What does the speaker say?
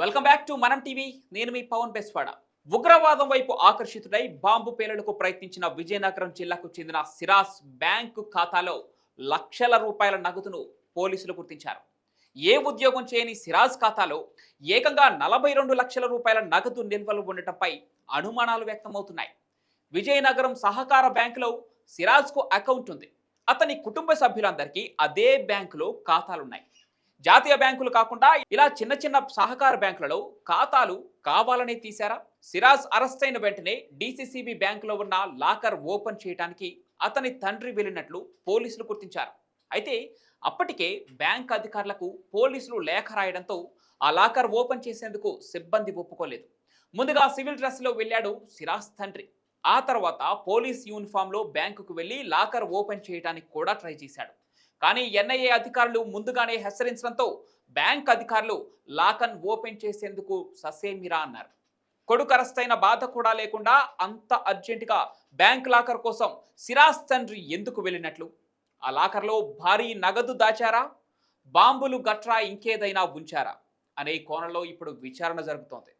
Welcome back to Manam TV నేను మీ పవన్ బెస్వాడ. ఉగ్రవాదం వైపు ఆకర్షితుడై బాంబు పేలుడుకు ప్రయత్నించిన విజయనగరం జిల్లాకు చెందిన సిరాస్ బ్యాంకు ఖాతాలో లక్షల రూపాయల నగదును పోలీసులు గుర్తించారు. ఏ ఉద్యోగం చేయని సిరాజ్ ఖాతాలో ఏకంగా నలభై రెండు లక్షల రూపాయల నగదు నిల్వలు ఉండటంపై అనుమానాలు వ్యక్తమవుతున్నాయి. విజయనగరం సహకార బ్యాంకులో సిరాజ్కు అకౌంట్ ఉంది. అతని కుటుంబ సభ్యులందరికీ అదే బ్యాంకులో ఖాతాలున్నాయి. జాతీయ బ్యాంకులు కాకుండా ఇలా చిన్న చిన్న సహకార బ్యాంకులలో ఖాతాలు కావాలనే తీశారా? సిరాజ్ అరెస్ట్ అయిన వెంటనే డీసీసీబీ బ్యాంకులో ఉన్న లాకర్ ఓపెన్ చేయడానికి అతని తండ్రి వెళ్ళినట్లు పోలీసులు గుర్తించారు. అయితే అప్పటికే బ్యాంక్ అధికారులకు పోలీసులు లేఖ రాయడంతో ఆ లాకర్ ఓపెన్ చేసేందుకు సిబ్బంది ఒప్పుకోలేదు. ముందుగా సివిల్ డ్రెస్లో వెళ్ళాడు సిరాజ్ తండ్రి. ఆ తర్వాత పోలీస్ యూనిఫామ్లో బ్యాంకుకు వెళ్ళి లాకర్ ఓపెన్ చేయడానికి కూడా ట్రై చేశాడు. కానీ ఎన్ఐఏ అధికారులు ముందుగానే హెచ్చరించడంతో బ్యాంక్ అధికారులు లాకన్ ఓపెన్ చేసేందుకు ససేమిరా అన్నారు. కొడుకు అరెస్ట్ అయిన బాధ కూడా లేకుండా అంత అర్జెంటుగా బ్యాంక్ లాకర్ కోసం సిరాజ్ తండ్రి ఎందుకు వెళ్ళినట్లు? ఆ లాకర్లో భారీ నగదు దాచారా? బాంబులు గట్రా ఇంకేదైనా ఉంచారా? అనే కోణంలో ఇప్పుడు విచారణ జరుగుతోంది.